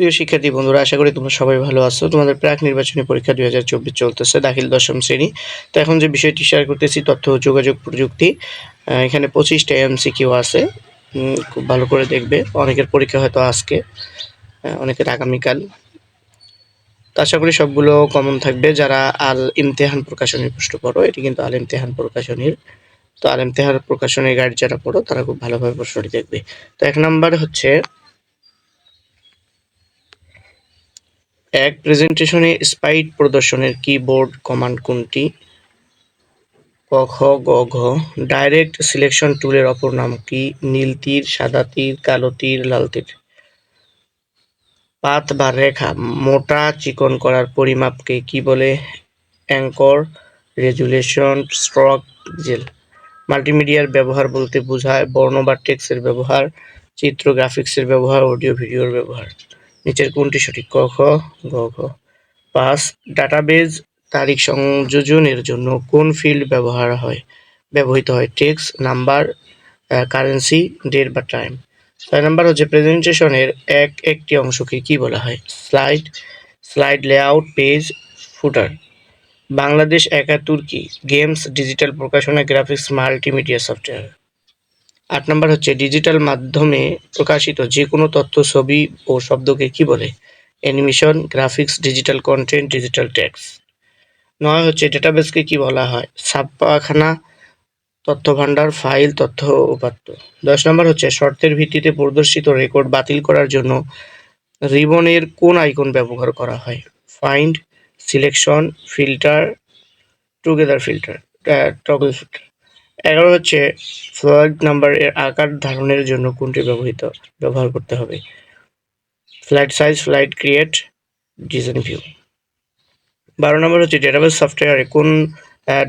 প্রিয় শিক্ষার্থী বন্ধুরা, আশা করি তোমরা সবাই ভালো আছো। তোমাদের প্রাক নির্বাচনী পরীক্ষা দুই হাজার চব্বিশ চলতেছে, দাখিল দশম শ্রেণি। তো এখন যে বিষয়টি শেয়ার করতেছি, তথ্য ও যোগাযোগ প্রযুক্তি। এখানে পঁচিশটা এমসিকিউ আছে। খুব ভালো করে দেখবে। অনেকের পরীক্ষা হয়তো আজকে অনেকের আগামীকাল। আশা করি সবগুলো কমন থাকবে। যারা আল ইমতেহান প্রকাশনীর পুষ্ট পড়ো, এটি কিন্তু আল ইমতেহান প্রকাশনীর। তো আল ইমতেহান প্রকাশনীর গাইড যারা পড়ো, তারা খুব ভালোভাবে প্রশ্নটি দেখবে। তো এক নাম্বার হচ্ছে এক প্রেজেন্টেশনে স্পাইট প্রদর্শনের কিবোর্ড কমান্ড কোনটি? ক, খ, গ, ঘ। ডাইরেক্ট সিলেকশন টুলের অপর নাম কি? নীল তীর, সাদা তীর, কালো তীর, লাল তীর। পাত বা রেখা, মোটা চিকন করার পরিমাপকে কি বলে? Anchor, resolution, stroke, gel. মাল্টিমিডিয়ার ব্যবহার বলতে বোঝায় বর্ণ বা টেক্সের ব্যবহার, চিত্র, গ্রাফিক্সের ব্যবহার, অডিও, ভিডিওর ব্যবহার। নিচের কোনটি সঠিক? ক, খ, গ, ঘ। পাঁচ, ডাটাবেজ তারিখ সংযোজনের জন্য কোন ফিল্ড ব্যবহার হয়? ব্যবহৃত হয় টেক্স, নাম্বার কারেন্সি, ডেট বা টাইম। ছয় নাম্বার হচ্ছে প্রেজেন্টেশনের এক, একটি অংশকে কি বলা হয়? Slide slide layout, page, footer. Bangladesh একাত্তর কি? গেমস, ডিজিটাল প্রকাশনা, গ্রাফিক্স, মাল্টিমিডিয়া সফটওয়্যার। আট নম্বর হচ্ছে ডিজিটাল মাধ্যমে প্রকাশিত যে কোনো তথ্য, ছবি ও শব্দকে কি বলে? Animation graphics digital content digital text নয় হচ্ছে ডেটাবেসকে কি বলা হয়? ছাপ্পাখানা তথ্য ভাণ্ডার ফাইল তথ্য উপাত্ত। দশ নম্বর হচ্ছে, শর্তের ভিত্তিতে প্রদর্শিত রেকর্ড বাতিল করার জন্য রিবনের কোন আইকন ব্যবহার করা হয়? Find selection filter together filter toggle filter এগারো হচ্ছে ফ্লয়েড নাম্বার এর আকার ধারণের জন্য কোনটি ব্যবহৃত, ব্যবহার করতে হবে। Flight size flight create, design view. বারো নম্বর হচ্ছে ডেটাবেস সফটওয়্যারে কোন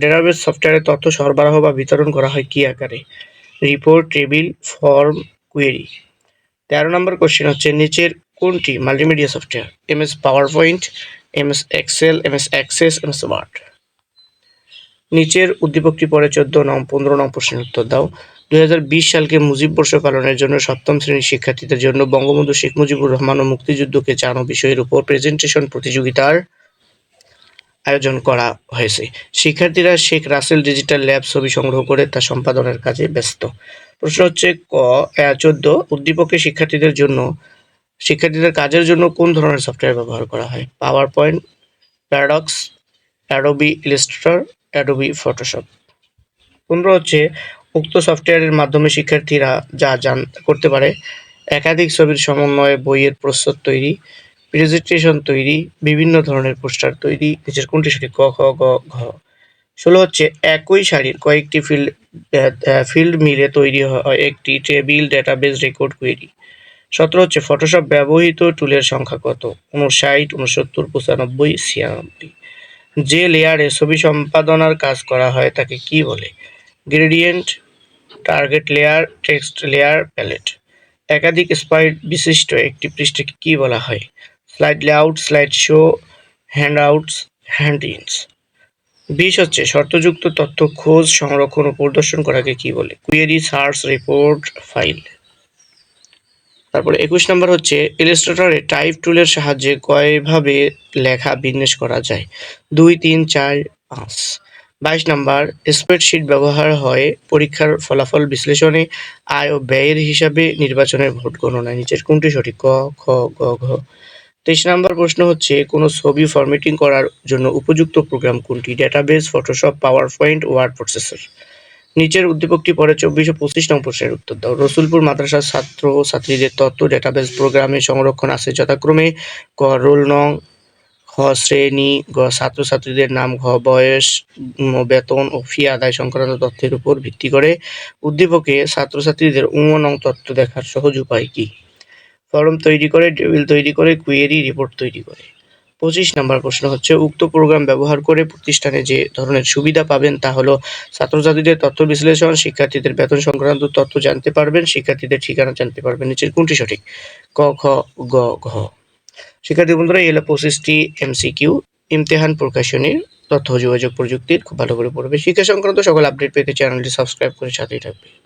ডেটাবেস সফটওয়্যারে তথ্য সরবরাহ বা বিতরণ করা হয় কি আকারে? Report, table, form, query. তেরো নম্বর কোশ্চেন হচ্ছে নিচের কোনটি multimedia software? M S PowerPoint M S Excel M S Access M S Word. নিচের উদ্দীপকটি পরে চোদ্দ নং, পনেরো নং প্রশ্নের উত্তর দাও। দু হাজার বিশ সালকে মুজিব বর্ষ পালনের জন্য সপ্তম শ্রেণির শিক্ষার্থীদের জন্য বঙ্গবন্ধু শেখ মুজিবুর রহমান ও মুক্তিযুদ্ধকে চানো বিষয়ের উপর প্রেজেন্টেশন প্রতিযোগিতার আয়োজন করা হয়েছে। শিক্ষার্থীরা শেখ রাসেল ডিজিটাল ল্যাব ছবি সংগ্রহ করে তা সম্পাদনের কাজে ব্যস্ত। প্রশ্ন হচ্ছে ক চোদ্দ, উদ্দীপকে শিক্ষার্থীদের জন্য, শিক্ষার্থীদের কাজের জন্য কোন ধরনের সফটওয়্যার ব্যবহার করা হয়? PowerPoint Paradox Adobe Illustrator Adobe Photoshop পনেরো হচ্ছে উক্ত সফটওয়্যারের মাধ্যমে শিক্ষার্থীরা যা জান, করতে পারে। একাধিক ছবির সমন্বয়ে বইয়ের প্রস্তুত তৈরি প্রেজেন্টেশন তৈরি, বিভিন্ন ধরনের পোস্টার তৈরি, নিচের কোনটি সঠিক ক, খ, গ, ঘ। ষোলো হচ্ছে একই সারির কয়েকটি ফিল্ড ফিল্ড মিলে তৈরি হয় একটি টেবিল ডেটাবেস রেকর্ড কোয়েরি সতেরো হচ্ছে ফটোশপ ব্যবহৃত টুলের সংখ্যা কত? উনষাট উনসত্তর পঁচানব্বই, ছিয়ানব্বই। যে লেয়ারে ছবি সম্পাদনার কাজ করা হয় তাকে কি বলে? Gradient target layer text layer palette একাধিক স্পাইড বিশিষ্ট একটি পৃষ্ঠকে কি বলা হয়? Slide layout slide show handouts hand ins বিশ হচ্ছে, শর্তযুক্ত তথ্য খোঁজ, সংরক্ষণ ও প্রদর্শন করাকে কি বলে? কুয়েরি সার্চ রিপোর্ট ফাইল তারপরে একুশ নম্বর হচ্ছে ইলিস্ট্রেটরে টাইপ টুলের সাহায্যে কয়ভাবে লেখা বিন্যাস করা যায়? দুই, তিন, চার, পাঁচ। বাইশ নম্বর স্প্রেডশিট ব্যবহার হয় পরীক্ষার ফলাফল বিশ্লেষণে, আয় ও ব্যয়ের হিসাবে নির্বাচনের ভোট গণনা নিচের কোনটি সঠিক? ক, খ, গ, ঘ। তেইশ নম্বর প্রশ্ন হচ্ছে, কোনো ছবি ফরম্যাটিং করার জন্য উপযুক্ত প্রোগ্রাম কোনটি? Database Photoshop PowerPoint word processor নিচের উদ্দীপকটি পরে চব্বিশ ও পঁচিশ নং প্রশ্নের উত্তর দাও। রসুলপুর মাদ্রাসার ছাত্র ও ছাত্রীদের তথ্য ডেটাবেস প্রোগ্রামে সংরক্ষণ আছে যথাক্রমে ক রোল নং খ শ্রেণি, গ, ছাত্রছাত্রীদের নাম, ঘ, বয়স বেতন ও ফি আদায় সংক্রান্ত তথ্যের উপর ভিত্তি করে উদ্দীপকে ছাত্রছাত্রীদের উম নং তত্ত্ব দেখার সহজ উপায় কি? ফর্ম তৈরি করে, টেবিল তৈরি করে কুয়েরি রিপোর্ট তৈরি করে। পঁচিশ নম্বর প্রশ্ন হচ্ছে, উক্ত প্রোগ্রাম ব্যবহার করে প্রতিষ্ঠানে যে ধরনের সুবিধা পাবেন তা হলো, ছাত্রছাত্রীদের তথ্য বিশ্লেষণ, শিক্ষার্থীদের বেতন সংক্রান্ত তথ্য জানতে পারবেন, শিক্ষার্থীদের ঠিকানা জানতে পারবেন, নিচের কোনটি সঠিক? ক, খ, গ, ঘ। শিক্ষার্থী বন্ধুরা, এই হলো পঁচিশটি এমসিকিউ ইমতেহান প্রকাশনীর তথ্য, যোগাযোগ প্রযুক্তির, খুব ভালো করে পড়বে। শিক্ষা সংক্রান্ত সকল আপডেট পেতে চ্যানেলটি সাবস্ক্রাইব করে সাথেই থাকবে।